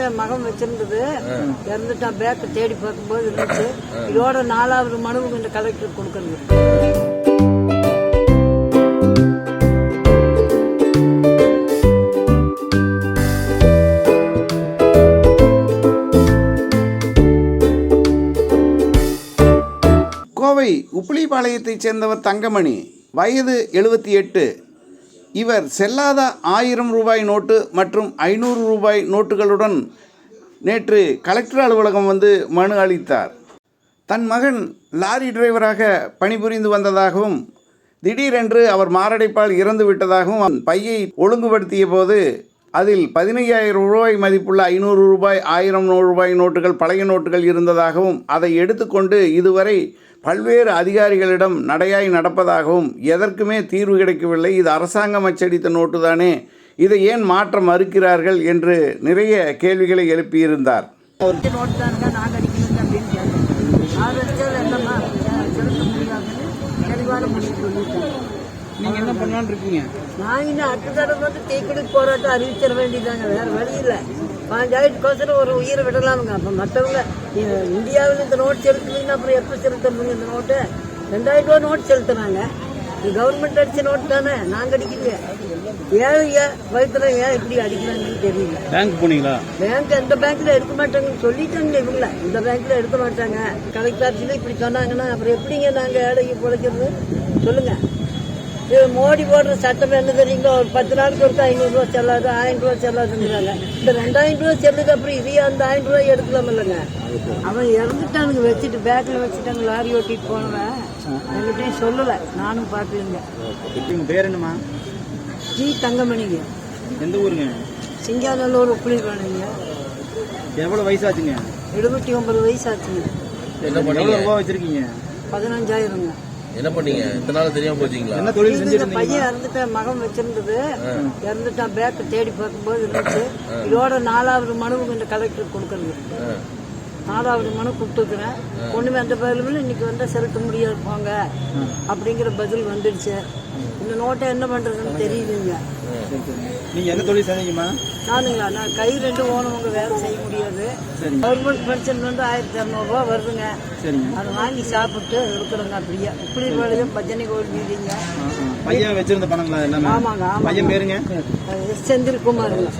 இறந்துட்ட மகன் வச்சிருந்தது. இறந்துட்டான் பேக்கை தேடி பார்க்கும்போது இருந்துச்சு. இதோட நாலாவது மனுவுங்க இந்த கலெக்டர் கொடுக்கறது. கோவை உப்பிலிபாளையத்தைச் சேர்ந்தவர் தங்கமணி. வயது எழுபத்தி எட்டு. இவர் செல்லாத ஆயிரம் ரூபாய் நோட்டு மற்றும் ஐநூறு ரூபாய் நோட்டுகளுடன் நேற்று கலெக்டர் அலுவலகம் வந்து மனு அளித்தார். தன் மகன் லாரி டிரைவராக பணிபுரிந்து வந்ததாகவும் திடீரென்று அவர் மாரடைப்பால் இறந்து விட்டதாகவும் அவன் பையை ஒழுங்குபடுத்திய போது அதில் பதினையாயிரம் ரூபாய் மதிப்புள்ள ஐநூறு ரூபாய் ஆயிரம் ரூபாய் நோட்டுகள் பழைய நோட்டுகள் இருந்ததாகவும் அதை எடுத்துக்கொண்டு இதுவரை பல்வேறு அதிகாரிகளிடம் நடையாய் நடப்பதாகவும் எதற்குமே தீர்வு கிடைக்கவில்லை. இது அரசாங்கம் அச்சடித்த நோட்டு தானே இதை ஏன் மாற்ற மறுக்கிறார்கள் என்று நிறைய கேள்விகளை எழுப்பியிருந்தார் நோட்டு தானுங்க நாங்கள் அடிக்கணுங்க அப்படின்னு கேட்டேன் நான் அடிச்சது என்னம்மா செலுத்த முடியாதுன்னு தெளிவான முடிவு சொல்லிட்டேன் நீங்க என்ன பண்ணலாம்னு இருக்கீங்க? நான் இன்னும் அடுத்த தடவை வந்து தீக்குடி போராட்டம் அறிவிச்சிட வேண்டியதாங்க வேற வழி இல்லை. பாஞ்சாயிரத்துக்கோசரம் ஒரு உயிரை விடலாமுங்க. அப்போ மற்றவங்க இந்தியாவில் இந்த நோட் செலுத்துனீங்கன்னா அப்புறம் எப்போ செலுத்தணுங்க இந்த நோட்டு? ரெண்டாயிரம் ரூபா நோட் செலுத்துனாங்க கவர்மெண்ட் அடிச்ச நோட் தானே. நாங்கள் அடிக்கலையே. ஏன் ஏன் வயிற்றுல ஏன் இப்படி அடிக்கிறாங்கன்னு தெரியல. பேங்க் போனீங்களா? பேங்க் எந்த பேங்க்ல எடுக்க மாட்டாங்கன்னு சொல்லிட்டாங்க இவங்கள. இந்த பேங்க்ல எடுக்க மாட்டாங்க. கலெக்டர் ஆஃபீஸ்ல இப்படி சொன்னாங்கன்னா அப்புறம் எப்படிங்க நாங்க ஏழைக்கு பிழைக்கிறது? சொல்லுங்க. இது மோடி போடுற சட்டம் என்ன தெரியுங்களோ ஒரு பத்து நாளுக்கு ஒருக்கா ஐநூறு ரூபா செல்லாது ஆயிரம் ரூபா செல்லாதுங்கிறாங்க இந்த ரெண்டாயிரம் ரூபா செல்லுது அப்புறம் இதையே அந்த ஆயிரம் ரூபாய் எடுக்கலாம் இல்லைங்க? அவன் இறந்துட்டானுங்க வச்சுட்டு பேக்ல வச்சுட்டாங்க லாரி ஓட்டிட்டு போனவன். என்கிட்டயும் சொல்லல நானும் பார்க்கலங்க. உங்க பேர் என்னம்மா? ஜி தங்கமணிங்க. எந்த ஊருங்க? சிங்காநல்லூர் உப்புளி வேணுங்க எவ்வளவு வயசாச்சுங்க? எழுபத்தி ஒன்பது வயசு ஆச்சுங்க எவ்வளவு ரூபா வச்சிருக்கீங்க? பதினஞ்சாயிரங்க. என்ன பண்ணீங்க? இத்தனை நாள் தெரியாம போச்சீங்களா? என்ன தொழில் செஞ்சிருந்தீங்க பையன் இறந்துட்ட மகன் வச்சிருந்தது. இறந்துட்டான் பேக்கை தேடி பார்க்கும்போது இருந்துச்சு. இதோட நாலாவது மனுவுங்க இந்த கலெக்டர் கொடுக்கறது நாலாவது மனு கொடுத்துருக்குறேன். ஒண்ணுமே அந்த பதிலும் இன்னைக்கு வந்தா செலுத்த முடியாது போங்க. அப்படிங்கிற பதில் வந்துடுச்சு. இந்த நோட்டை என்ன பண்றதுன்னு தெரியலைங்க நீங்க என்ன தொழில் செஞ்சீங்கம்மா? நானுங்களா? நான் கை ரெண்டு ஓனவங்க வேலை செய்ய முடியாது. கவர்மெண்ட் பென்ஷன் வந்து ஆயிரத்தி இரநூறுவா வருதுங்க. சரிங்க. அதை வாங்கி சாப்பிட்டு இருக்கிறோங்க அப்படியே. இப்படி வேலையும் பஜனை கோவில் வீதிங்க. பையன் வச்சிருந்த பணங்களா எல்லாமே? ஆமாங்க ஆமாங்க. பையன் பேருங்க? எஸ். செந்தில்குமாருங்க.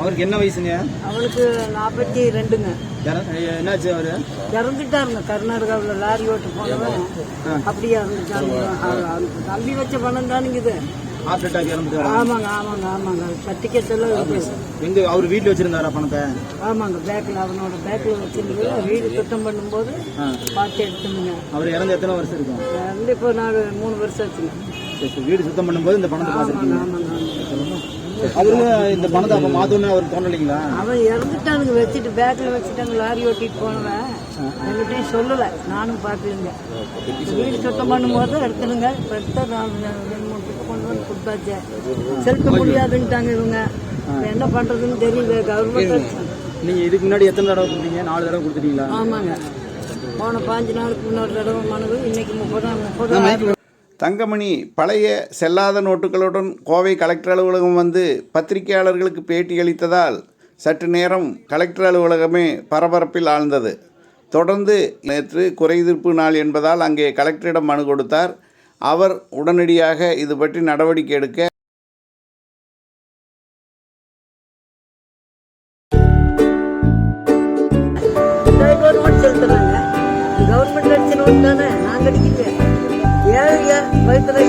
அவருக்கு என்ன வயசுங்க? அவனுக்கு நாற்பத்தி ரெண்டுங்க. என்னாச்சு அவரு? இறந்துட்டாருங்க. கர்நாடகாவில் லாரி ஓட்டு போனவன். அப்படியே இறந்துட்டாங்க தம்பி வச்ச பணம் தானுங்க இது. ஹார்ட் அட்டாக் ஆமாங்க ஆமாங்க ஆமாங்க. சர்டிஃபிகேட் எல்லாம் இருக்கு. எங்க அவர் வீட்டுல வச்சிருந்தாரா பணத்தை? ஆமாங்க பேக்கில் அவனோட பேக்கில் வச்சிருந்தது வீடு சுத்தம் பண்ணும்போது. பார்த்து எடுத்துனுங்க அவர் இறந்து எத்தனை வருஷம் இருக்கும்? இறந்து இப்போ மூணு வருஷம் ஆச்சுங்க. வீடு சுத்தம் பண்ணும்போது இந்த பணத்தை பார்த்துருக்கீங்க. ஆமாங்க அவரு இந்த பணத்தை அப்ப மாத்தணும்னு அவர் தோணலைங்களா? அவன் இறந்துட்டானுங்க வச்சுட்டு பேக்கில் வச்சுட்டாங்க லாரி ஓட்டிட்டு போனவன். என்கிட்டயும் சொல்லலை. நானும் பார்க்கலங்க. வீடு சுத்தம் பண்ணும்போது எடுத்துனுங்க இப்போ எடுத்தா நான் ரெண்டு மூணு பேருக்கு கொண்டு வந்து கொடுத்தாச்சு. செலுத்த முடியாதுன்ட்டாங்க இவங்க. என்ன பண்ணுறதுன்னு தெரியல. கவர்மெண்ட் நீங்க இதுக்கு முன்னாடி எத்தனை தடவை கொடுத்தீங்க? நாலு தடவை கொடுத்துட்டீங்களா? ஆமாங்க. போன பாஞ்சு நாளுக்கு முன்னொரு தடவை மனு. இன்னைக்கு முப்பது முப்பது தங்கமணி பழைய செல்லாத நோட்டுகளுடன் கோவை கலெக்டர் அலுவலகம் வந்து பத்திரிகையாளர்களுக்கு பேட்டியளித்ததால் சற்று நேரம் கலெக்டர் அலுவலகமே பரபரப்பில் ஆழ்ந்தது. தொடர்ந்து நேற்று குறைதீர்ப்பு நாள் என்பதால் அங்கே கலெக்டரிடம் மனு கொடுத்தார். அவர் உடனடியாக இது பற்றி நடவடிக்கை எடுக்க செலுத்துறாங்க கவர்மெண்ட் அடிச்ச நோட்டு தானே? நாங்கள் அடிக்கல ஏன்